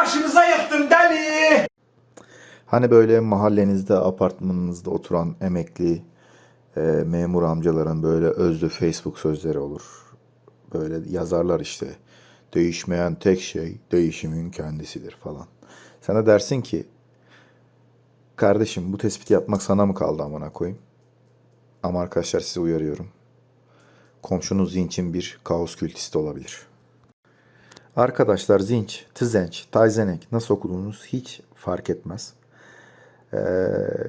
başımıza yıktın deli. Hani böyle mahallenizde, apartmanınızda oturan emekli e, memur amcaların böyle özlü Facebook sözleri olur. Böyle yazarlar işte. Değişmeyen tek şey değişimin kendisidir falan. Sana dersin ki kardeşim bu tespiti yapmak sana mı kaldı amına koyayım? Ama arkadaşlar sizi uyarıyorum. Komşunuz Zinç'in bir kaos kültisti olabilir. Arkadaşlar Zinç, Tzenç, Tayzenek nasıl okuduğunuz hiç fark etmez. Ee,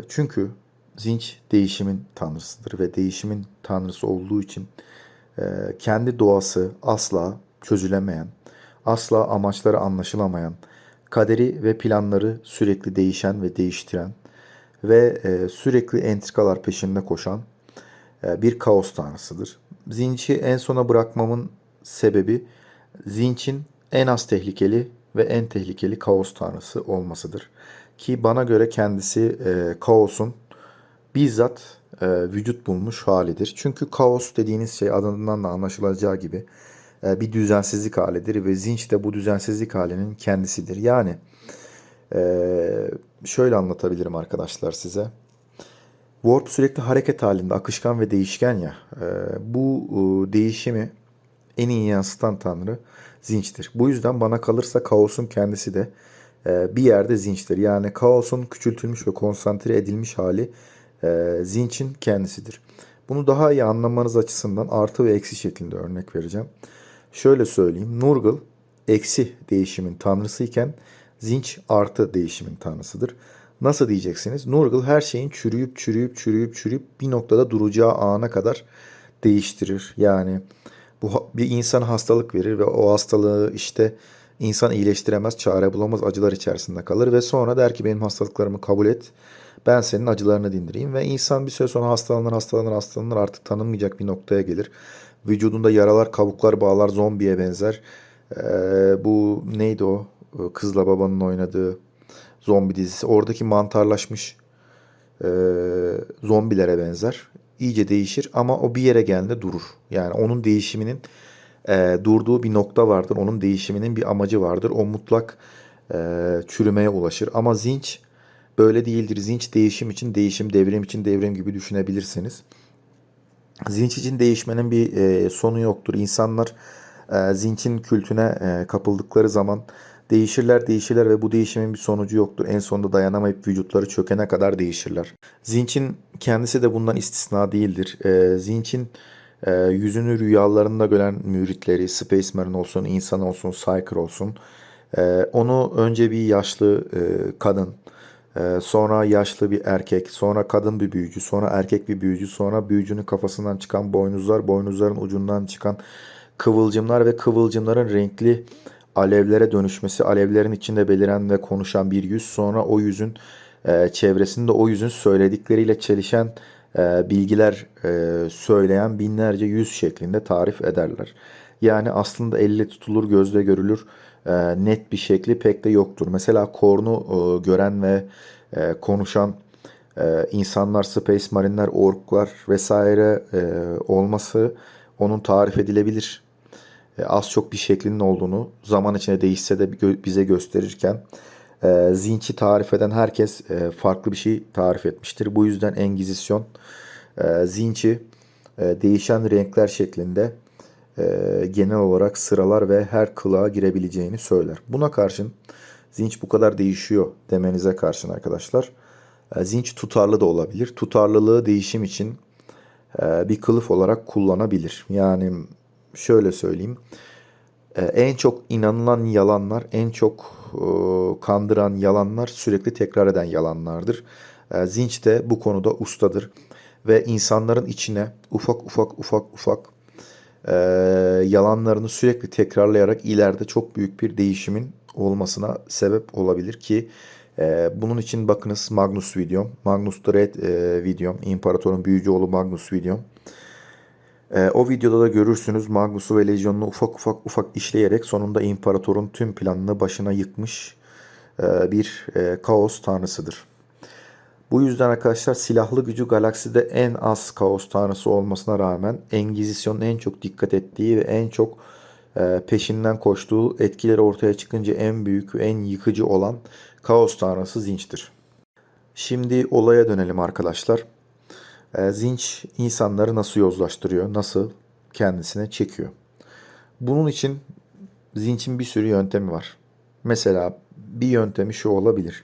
çünkü Zinç değişimin tanrısıdır ve değişimin tanrısı olduğu için e, kendi doğası asla çözülemeyen, asla amaçları anlaşılamayan, kaderi ve planları sürekli değişen ve değiştiren ve e, sürekli entrikalar peşinde koşan e, bir kaos tanrısıdır. Zinç'i en sona bırakmamın sebebi Zinç'in en az tehlikeli ve en tehlikeli kaos tanrısı olmasıdır. Ki bana göre kendisi e, kaosun bizzat e, vücut bulmuş halidir. Çünkü kaos dediğiniz şey adından da anlaşılacağı gibi e, bir düzensizlik halidir ve Zinç de bu düzensizlik halinin kendisidir. Yani e, şöyle anlatabilirim arkadaşlar size. Warp sürekli hareket halinde, akışkan ve değişken ya. E, bu e, değişimi en iyi yansıtan tanrı Zinç'tir. Bu yüzden bana kalırsa kaosun kendisi de e, bir yerde Zinç'tir. Yani kaosun küçültülmüş ve konsantre edilmiş hali e, Zinç'in kendisidir. Bunu daha iyi anlamanız açısından artı ve eksi şeklinde örnek vereceğim. Şöyle söyleyeyim. Nurgle eksi değişimin tanrısıyken Zinç artı değişimin tanrısıdır. Nasıl diyeceksiniz? Nurgle her şeyin çürüyüp çürüyüp çürüyüp çürüyüp bir noktada duracağı ana kadar değiştirir. Yani bu bir insana hastalık verir ve o hastalığı işte insan iyileştiremez, çare bulamaz, acılar içerisinde kalır ve sonra der ki benim hastalıklarımı kabul et. Ben senin acılarını dindireyim ve insan bir süre sonra hastalanır, hastalanır, hastalanır artık tanınmayacak bir noktaya gelir. Vücudunda yaralar, kabuklar, bağlar zombiye benzer. Ee, bu neydi o? Ee, Kızla babanın oynadığı zombi dizisi. Oradaki mantarlaşmış e, zombilere benzer. İyice değişir ama o bir yere geldiğinde durur. Yani onun değişiminin e, durduğu bir nokta vardır. Onun değişiminin bir amacı vardır. O mutlak e, çürümeye ulaşır. Ama zinç böyle değildir. Zinç değişim için değişim, devrim için devrim gibi düşünebilirsiniz. Zinç için değişmenin bir e, sonu yoktur. İnsanlar e, zinçin kültüne e, kapıldıkları zaman değişirler değişirler ve bu değişimin bir sonucu yoktur. En sonunda dayanamayıp vücutları çökene kadar değişirler. Zinçin kendisi de bundan istisna değildir. E, zinçin e, yüzünü rüyalarında gören müritleri, Space Marine olsun, insan olsun, Psyker olsun, e, onu önce bir yaşlı e, kadın, ee, sonra yaşlı bir erkek, sonra kadın bir büyücü, sonra erkek bir büyücü, sonra büyücünün kafasından çıkan boynuzlar, boynuzların ucundan çıkan kıvılcımlar ve kıvılcımların renkli alevlere dönüşmesi, alevlerin içinde beliren ve konuşan bir yüz, sonra o yüzün e, çevresinde o yüzün söyledikleriyle çelişen e, bilgiler e, söyleyen binlerce yüz şeklinde tarif ederler. Yani aslında elle tutulur, gözle görülür e, net bir şekli pek de yoktur. Mesela Korn'u e, gören ve e, konuşan e, insanlar, Space Marine'ler, Ork'lar vesaire e, olması onun tarif edilebilir. E, az çok bir şeklinin olduğunu zaman içinde değişse de bize gösterirken e, Zinç'i tarif eden herkes e, farklı bir şey tarif etmiştir. Bu yüzden Engizisyon Zinç'i e, değişen renkler şeklinde genel olarak sıralar ve her kılığa girebileceğini söyler. Buna karşın Zinç bu kadar değişiyor demenize karşın arkadaşlar. Zinç tutarlı da olabilir. Tutarlılığı değişim için bir kılıf olarak kullanabilir. Yani şöyle söyleyeyim. E, En çok inanılan yalanlar, en çok e, kandıran yalanlar sürekli tekrar eden yalanlardır. E, Zinç de bu konuda ustadır ve insanların içine ufak ufak ufak ufak e, yalanlarını sürekli tekrarlayarak ileride çok büyük bir değişimin olmasına sebep olabilir ki e, bunun için bakınız Magnus videom, Magnus the Red e, videom, İmparatorun büyücü oğlu Magnus videom. E, o videoda da görürsünüz Magnus'u ve Legion'unu ufak ufak ufak işleyerek sonunda imparatorun tüm planını başına yıkmış e, bir e, kaos tanrısıdır. Bu yüzden arkadaşlar silahlı gücü galakside en az kaos tanrısı olmasına rağmen Engizisyon'un en çok dikkat ettiği ve en çok e, peşinden koştuğu etkileri ortaya çıkınca en büyük ve en yıkıcı olan kaos tanrısı Zinç'tir. Şimdi olaya dönelim arkadaşlar. E, Zinç insanları nasıl yozlaştırıyor, nasıl kendisine çekiyor. Bunun için Zinç'in bir sürü yöntemi var. Mesela bir yöntemi şu olabilir.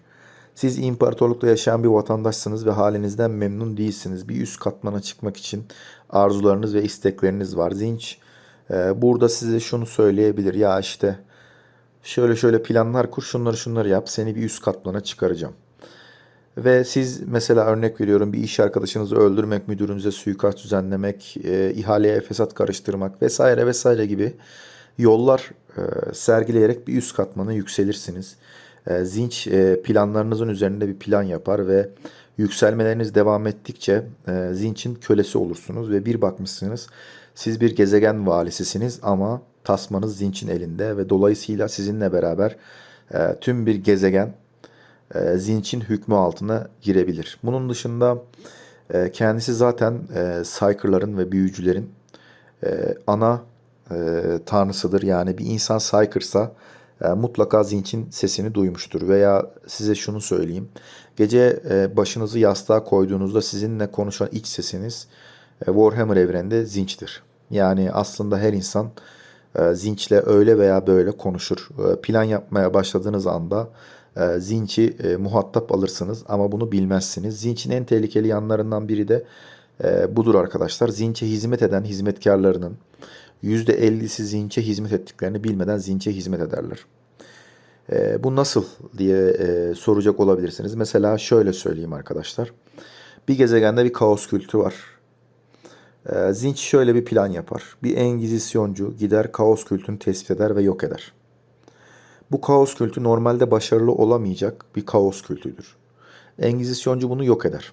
Siz imparatorlukta yaşayan bir vatandaşsınız ve halinizden memnun değilsiniz. Bir üst katmana çıkmak için arzularınız ve istekleriniz var. Zinç e, burada size şunu söyleyebilir. Ya işte şöyle şöyle planlar kur, şunları şunları yap. Seni bir üst katmana çıkaracağım. Ve siz mesela örnek veriyorum bir iş arkadaşınızı öldürmek, müdürünüze suikast düzenlemek, e, ihaleye fesat karıştırmak vesaire vesaire gibi yollar e, sergileyerek bir üst katmana yükselirsiniz. E, Zinç e, planlarınızın üzerinde bir plan yapar ve yükselmeleriniz devam ettikçe e, Zinç'in kölesi olursunuz ve bir bakmışsınız siz bir gezegen valisisiniz ama tasmanız Zinç'in elinde ve dolayısıyla sizinle beraber e, tüm bir gezegen e, Zinç'in hükmü altına girebilir. Bunun dışında e, kendisi zaten e, Psyker'ların ve büyücülerin e, ana tanrısıdır. Yani bir insan Psyker'sa e, mutlaka Zinç'in sesini duymuştur. Veya size şunu söyleyeyim. Gece başınızı yastığa koyduğunuzda sizinle konuşan iç sesiniz Warhammer evreninde Zinç'tir. Yani aslında her insan e, Zinç'le öyle veya böyle konuşur. Plan yapmaya başladığınız anda e, e, muhatap alırsınız ama bunu bilmezsiniz. Zinç'in en tehlikeli yanlarından biri de e, budur arkadaşlar. Zinç'e hizmet eden hizmetkarlarının %50'si Zinç'e hizmet ettiklerini bilmeden Zinç'e hizmet ederler. E, bu nasıl diye e, soracak olabilirsiniz. Mesela şöyle söyleyeyim arkadaşlar. Bir gezegende bir kaos kültü var. E, Zinç şöyle bir plan yapar. Bir engizisyoncu gider kaos kültünü tespit eder ve yok eder. Bu kaos kültü normalde başarılı olamayacak bir kaos kültüdür. Engizisyoncu bunu yok eder.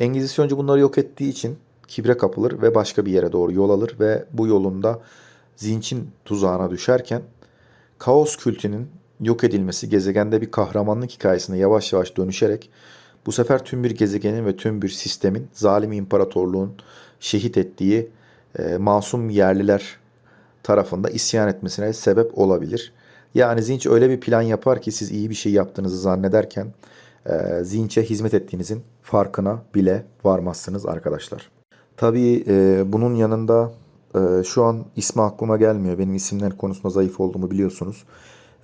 Engizisyoncu bunları yok ettiği için kibre kapılır ve başka bir yere doğru yol alır ve bu yolunda Zinç'in tuzağına düşerken kaos kültünün yok edilmesi gezegende bir kahramanlık hikayesine yavaş yavaş dönüşerek bu sefer tüm bir gezegenin ve tüm bir sistemin zalim imparatorluğun şehit ettiği e, masum yerliler tarafında isyan etmesine sebep olabilir. Yani Zinç öyle bir plan yapar ki siz iyi bir şey yaptığınızı zannederken e, Zinç'e hizmet ettiğinizin farkına bile varmazsınız arkadaşlar. Tabii e, bunun yanında e, şu an ismi aklıma gelmiyor. Benim isimler konusunda zayıf olduğumu biliyorsunuz.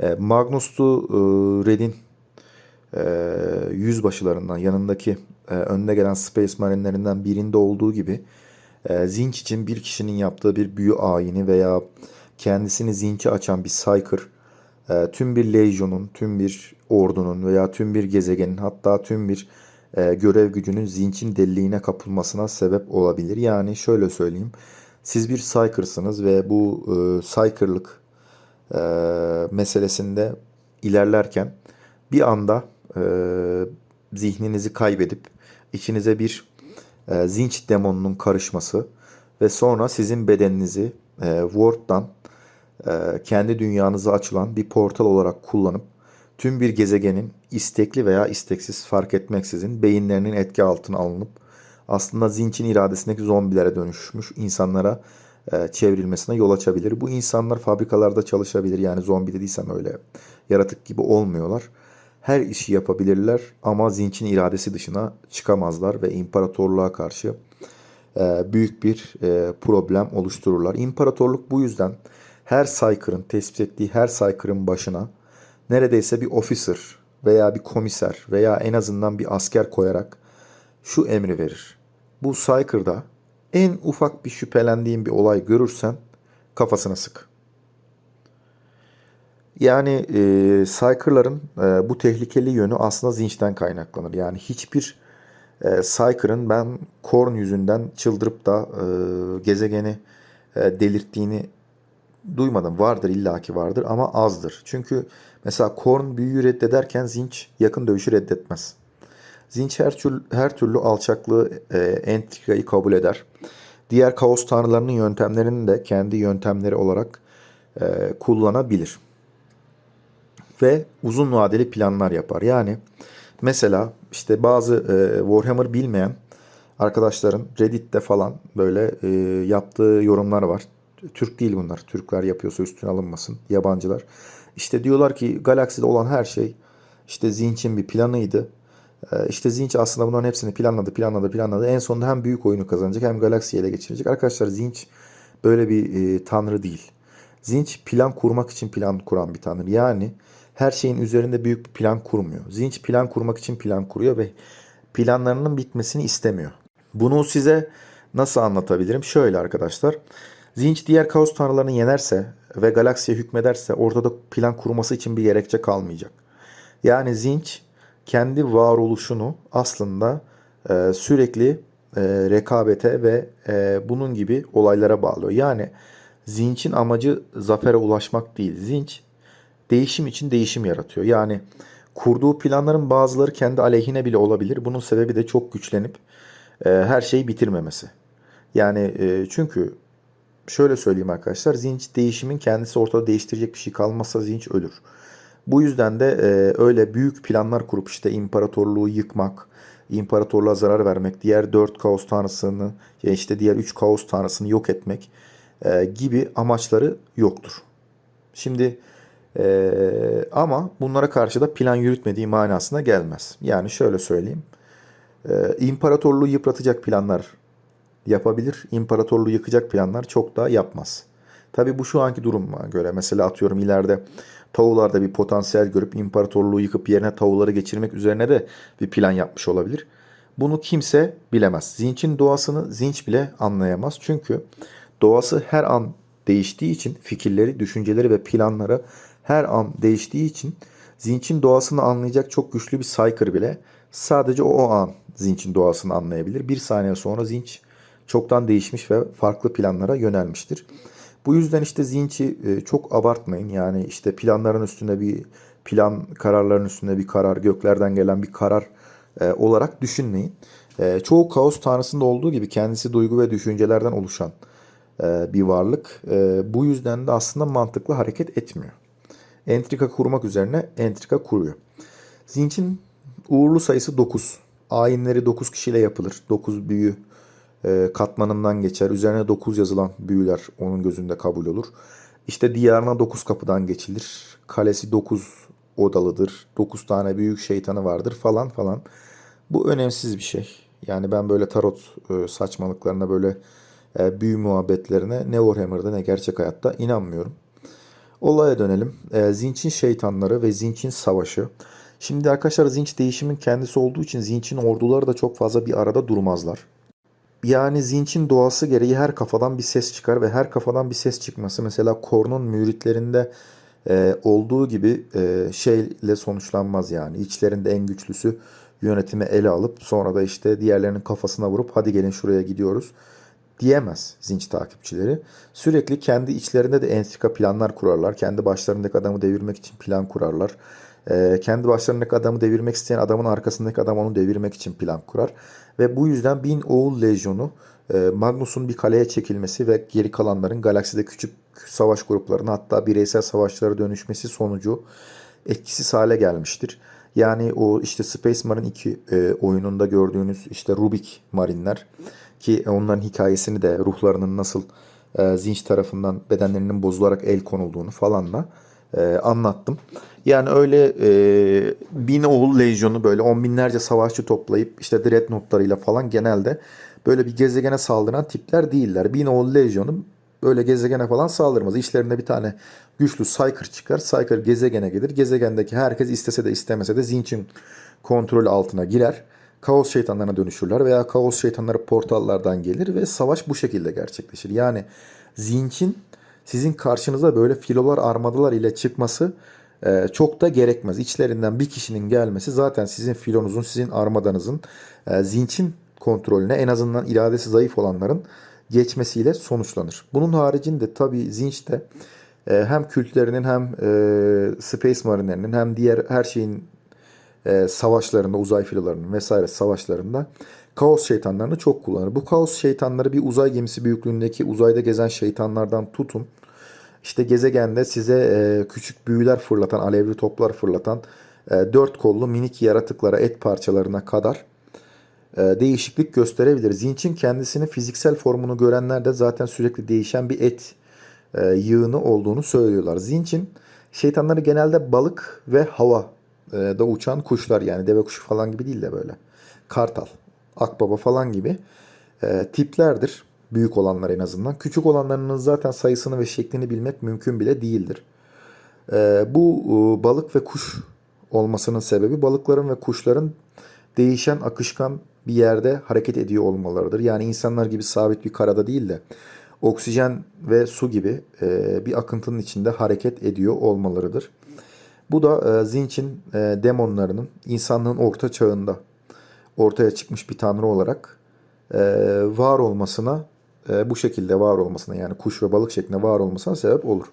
E, Magnus'tu e, Red'in e, yüzbaşılarından yanındaki e, önde gelen Space Marine'lerinden birinde olduğu gibi e, Zinç için bir kişinin yaptığı bir büyü ayini veya kendisini Zinç'e açan bir Psyker e, tüm bir lejyonun, tüm bir ordunun veya tüm bir gezegenin hatta tüm bir e, görev gücünün Zinç'in deliliğine kapılmasına sebep olabilir. Yani şöyle söyleyeyim. Siz bir Psyker'sınız ve bu e, Psyker'lık e, meselesinde ilerlerken bir anda e, zihninizi kaybedip içinize bir zinç demonunun karışması ve sonra sizin bedeninizi e, Word'dan kendi dünyanıza açılan bir portal olarak kullanıp tüm bir gezegenin istekli veya isteksiz fark etmeksizin beyinlerinin etki altına alınıp aslında zinçin iradesindeki zombilere dönüşmüş insanlara e, çevrilmesine yol açabilir. Bu insanlar fabrikalarda çalışabilir. Yani zombi dediysem öyle yaratık gibi olmuyorlar. Her işi yapabilirler ama zinçin iradesi dışına çıkamazlar ve imparatorluğa karşı e, büyük bir e, problem oluştururlar. İmparatorluk bu yüzden her saykırın tespit ettiği her saykırın başına neredeyse bir officer veya bir komiser veya en azından bir asker koyarak şu emri verir. Bu saykırda en ufak bir şüphelendiğin bir olay görürsen kafasına sık. Yani e, Psyker'ların e, bu tehlikeli yönü aslında zinçten kaynaklanır. Yani hiçbir e, Psyker'ın ben Korn yüzünden çıldırıp da e, gezegeni e, delirttiğini duymadım. Vardır illaki vardır ama azdır. Çünkü mesela Korn büyüyü reddederken Zinç yakın dövüşü reddetmez. Zinç her türlü, her türlü alçaklığı, e, entrikayı kabul eder. Diğer kaos tanrılarının yöntemlerini de kendi yöntemleri olarak e, kullanabilir. Ve uzun vadeli planlar yapar. Yani mesela işte bazı e, Warhammer bilmeyen arkadaşların Reddit'te falan böyle e, yaptığı yorumlar var. Türk değil bunlar. Türkler yapıyorsa üstüne alınmasın. Yabancılar. İşte diyorlar ki galakside olan her şey işte Zinç'in bir planıydı. Ee, İşte Zinç aslında bunların hepsini planladı, planladı, planladı. En sonunda hem büyük oyunu kazanacak hem galaksiyi ele geçirecek. Arkadaşlar Zinç böyle bir e, tanrı değil. Zinç plan kurmak için plan kuran bir tanrı. Yani her şeyin üzerinde büyük bir plan kurmuyor. Zinç plan kurmak için plan kuruyor ve planlarının bitmesini istemiyor. Bunu size nasıl anlatabilirim? Şöyle arkadaşlar. Zinç diğer kaos tanrılarını yenerse ve galaksiye hükmederse ortada plan kurması için bir gerekçe kalmayacak. Yani Zinç kendi varoluşunu aslında e, sürekli e, rekabete ve e, bunun gibi olaylara bağlıyor. Yani Zinç'in amacı zafere ulaşmak değil. Zinç değişim için değişim yaratıyor. Yani kurduğu planların bazıları kendi aleyhine bile olabilir. Bunun sebebi de çok güçlenip e, her şeyi bitirmemesi. Yani e, çünkü şöyle söyleyeyim arkadaşlar. Zinç değişimin kendisi ortada değiştirecek bir şey kalmazsa Zinç ölür. Bu yüzden de e, öyle büyük planlar kurup işte imparatorluğu yıkmak, imparatorluğa zarar vermek, diğer dört kaos tanrısını ya işte diğer üç kaos tanrısını yok etmek e, gibi amaçları yoktur. Şimdi e, ama bunlara karşı da plan yürütmediği manasına gelmez. Yani şöyle söyleyeyim. E, imparatorluğu yıpratacak planlar yapabilir. İmparatorluğu yıkacak planlar çok da yapmaz. Tabi bu şu anki duruma göre mesela atıyorum ileride Tavularda bir potansiyel görüp imparatorluğu yıkıp yerine Tavuları geçirmek üzerine de bir plan yapmış olabilir. Bunu kimse bilemez. Zinç'in doğasını Zinç bile anlayamaz. Çünkü doğası her an değiştiği için fikirleri, düşünceleri ve planları her an değiştiği için Zinç'in doğasını anlayacak çok güçlü bir Psyker bile sadece o an Zinç'in doğasını anlayabilir. Bir saniye sonra Zinç çoktan değişmiş ve farklı planlara yönelmiştir. Bu yüzden işte Zinç'i e, çok abartmayın. Yani işte planların üstünde bir plan, kararların üstünde bir karar, göklerden gelen bir karar e, olarak düşünmeyin. E, çoğu kaos tanrısında olduğu gibi kendisi duygu ve düşüncelerden oluşan bir varlık. Bu yüzden de aslında mantıklı hareket etmiyor. Entrika kurmak üzerine entrika kuruyor. Zinç'in uğurlu sayısı 9. Ayinleri 9 kişiyle yapılır. 9 büyü katmanından geçer. Üzerine 9 yazılan büyüler onun gözünde kabul olur. İşte diyarına 9 kapıdan geçilir. Kalesi 9 odalıdır. 9 tane büyük şeytanı vardır falan falan. Bu önemsiz bir şey. Yani ben böyle tarot e, saçmalıklarına böyle e, büyü muhabbetlerine ne Warhammer'da ne gerçek hayatta inanmıyorum. Olaya dönelim. E, Zinç'in şeytanları ve Zinç'in savaşı. Şimdi arkadaşlar Zinç değişimin kendisi olduğu için Zinç'in orduları da çok fazla bir arada durmazlar. Yani Zinç'in doğası gereği her kafadan bir ses çıkar ve her kafadan bir ses çıkması mesela Korn'un müritlerinde e, olduğu gibi e, şeyle sonuçlanmaz yani. İçlerinde en güçlüsü yönetimi ele alıp sonra da işte diğerlerinin kafasına vurup hadi gelin şuraya gidiyoruz diyemez Zinç takipçileri. Sürekli kendi içlerinde de entrika planlar kurarlar. Kendi başlarındaki adamı devirmek için plan kurarlar. Ee, kendi başlarındaki adamı devirmek isteyen adamın arkasındaki adam onu devirmek için plan kurar. Ve bu yüzden Bin Oğul Lejyonu e, Magnus'un bir kaleye çekilmesi ve geri kalanların galakside küçük savaş gruplarına hatta bireysel savaşlara dönüşmesi sonucu etkisiz hale gelmiştir. Yani o işte Space Marine 2 e, oyununda gördüğünüz işte Rubik Marinler ki onların hikayesini de ruhlarının nasıl e, Zinç tarafından bedenlerinin bozularak el konulduğunu falanla e, anlattım. Yani öyle e, bin oğul lejyonu böyle on binlerce savaşçı toplayıp işte dreadnoughtlarıyla falan genelde böyle bir gezegene saldıran tipler değiller. Bin oğul lejyonu böyle gezegene falan saldırmaz. İşlerinde bir tane güçlü Psyker çıkar. Psyker gezegene gelir. Gezegendeki herkes istese de istemese de Zinç'in kontrol altına girer. Kaos şeytanlarına dönüşürler veya kaos şeytanları portallardan gelir ve savaş bu şekilde gerçekleşir. Yani Zinç'in sizin karşınıza böyle filolar armadalar ile çıkması e, çok da gerekmez. İçlerinden bir kişinin gelmesi zaten sizin filonuzun, sizin armadanızın e, Zinç'in kontrolüne en azından iradesi zayıf olanların geçmesiyle sonuçlanır. Bunun haricinde tabii Zinç de e, hem kültlerinin hem e, Space Marine'lerinin hem diğer her şeyin e, savaşlarında, uzay filolarının vesaire savaşlarında kaos şeytanlarını çok kullanır. Bu kaos şeytanları bir uzay gemisi büyüklüğündeki uzayda gezen şeytanlardan tutun. İşte gezegende size e, küçük büyüler fırlatan, alevli toplar fırlatan e, dört kollu minik yaratıklara, et parçalarına kadar e, değişiklik gösterebilir. Zinç'in kendisini fiziksel formunu görenler de zaten sürekli değişen bir et e, yığını olduğunu söylüyorlar. Zinç'in şeytanları genelde balık ve hava e, da uçan kuşlar yani deve kuşu falan gibi değil de böyle kartal, akbaba falan gibi e, tiplerdir. Büyük olanlar en azından. Küçük olanlarının zaten sayısını ve şeklini bilmek mümkün bile değildir. E, bu e, balık ve kuş olmasının sebebi balıkların ve kuşların değişen akışkan bir yerde hareket ediyor olmalarıdır. Yani insanlar gibi sabit bir karada değil de oksijen ve su gibi e, bir akıntının içinde hareket ediyor olmalarıdır. Bu da e, Zinç'in demonlarının insanlığın orta çağında ortaya çıkmış bir tanrı olarak var olmasına, bu şekilde var olmasına yani kuş ve balık şeklinde var olmasına sebep olur.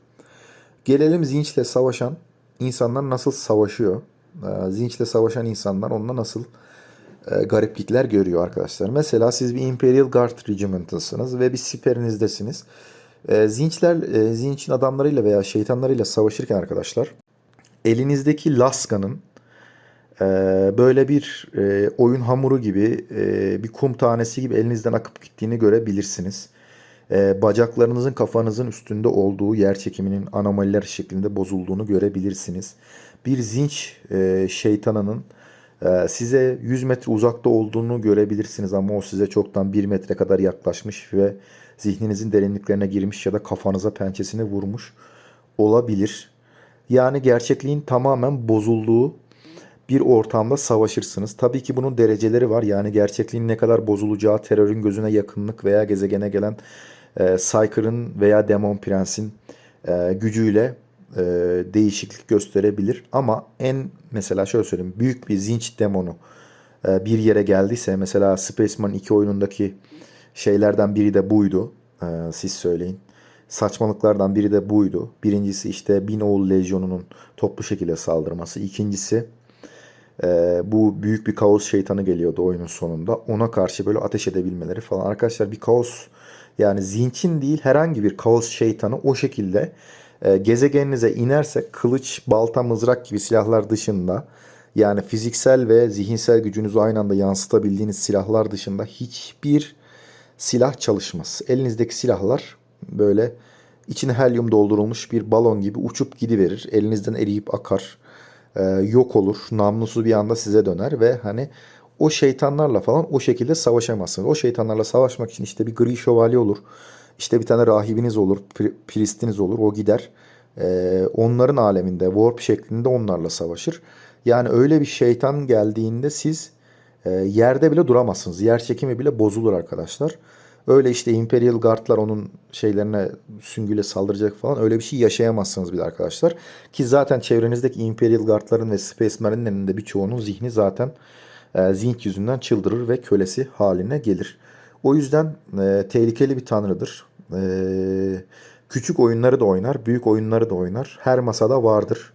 Gelelim Zinç'le savaşan insanlar nasıl savaşıyor? E, Zinç'le savaşan insanlar onunla nasıl e, gariplikler görüyor arkadaşlar. Mesela siz bir Imperial Guard Regiment'ısınız ve bir siperinizdesiniz. E, Zinçler, e, Zinç'in adamlarıyla veya şeytanlarıyla savaşırken arkadaşlar elinizdeki laskanın e, böyle bir e, oyun hamuru gibi e, bir kum tanesi gibi elinizden akıp gittiğini görebilirsiniz. E, bacaklarınızın kafanızın üstünde olduğu yer çekiminin anomaliler şeklinde bozulduğunu görebilirsiniz. Bir zinç e, şeytanının ee, Size 100 metre uzakta olduğunu görebilirsiniz ama o size çoktan 1 metre kadar yaklaşmış ve zihninizin derinliklerine girmiş ya da kafanıza pençesini vurmuş olabilir. Yani gerçekliğin tamamen bozulduğu bir ortamda savaşırsınız. Tabii ki bunun dereceleri var. Yani gerçekliğin ne kadar bozulacağı terörün gözüne yakınlık veya gezegene gelen e, Psyker'ın veya Demon Prens'in e, gücüyle e, değişiklik gösterebilir. Ama en mesela şöyle söyleyeyim büyük bir zinç demonu e, bir yere geldiyse mesela Spaceman 2 oyunundaki şeylerden biri de buydu. E, siz söyleyin. Saçmalıklardan biri de buydu. Birincisi işte Bin Oğul Lejyonu'nun toplu şekilde saldırması. İkincisi e, bu büyük bir kaos şeytanı geliyordu oyunun sonunda. Ona karşı böyle ateş edebilmeleri falan. Arkadaşlar bir kaos yani zinçin değil herhangi bir kaos şeytanı o şekilde e, gezegeninize inerse kılıç, balta, mızrak gibi silahlar dışında yani fiziksel ve zihinsel gücünüzü aynı anda yansıtabildiğiniz silahlar dışında hiçbir silah çalışmaz. Elinizdeki silahlar böyle içine helyum doldurulmuş bir balon gibi uçup gidiverir. Elinizden eriyip akar. E, yok olur. Namlusu bir anda size döner ve hani o şeytanlarla falan o şekilde savaşamazsınız. O şeytanlarla savaşmak için işte bir gri şövalye olur. İşte bir tane rahibiniz olur, pri- pristiniz olur. O gider. e, onların aleminde warp şeklinde onlarla savaşır. Yani öyle bir şeytan geldiğinde siz e, yerde bile duramazsınız. Yer çekimi bile bozulur arkadaşlar. Öyle işte Imperial Guard'lar onun şeylerine süngüyle saldıracak falan öyle bir şey yaşayamazsınız bile arkadaşlar. Ki zaten çevrenizdeki Imperial Guard'ların ve Space Marine'lerin de birçoğunun zihni zaten e, Zinc yüzünden çıldırır ve kölesi haline gelir. O yüzden e, tehlikeli bir tanrıdır. E, küçük oyunları da oynar, büyük oyunları da oynar. Her masada vardır.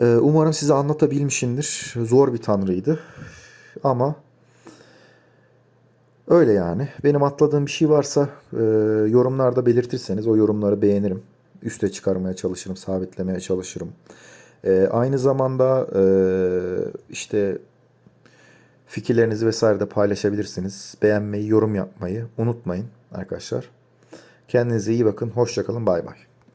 E, umarım size anlatabilmişimdir. Zor bir tanrıydı. Ama öyle yani. Benim atladığım bir şey varsa e, yorumlarda belirtirseniz o yorumları beğenirim. Üste çıkarmaya çalışırım, sabitlemeye çalışırım. E, aynı zamanda e, işte fikirlerinizi vesaire de paylaşabilirsiniz. Beğenmeyi, yorum yapmayı unutmayın arkadaşlar. Kendinize iyi bakın. Hoşçakalın. Bay bay.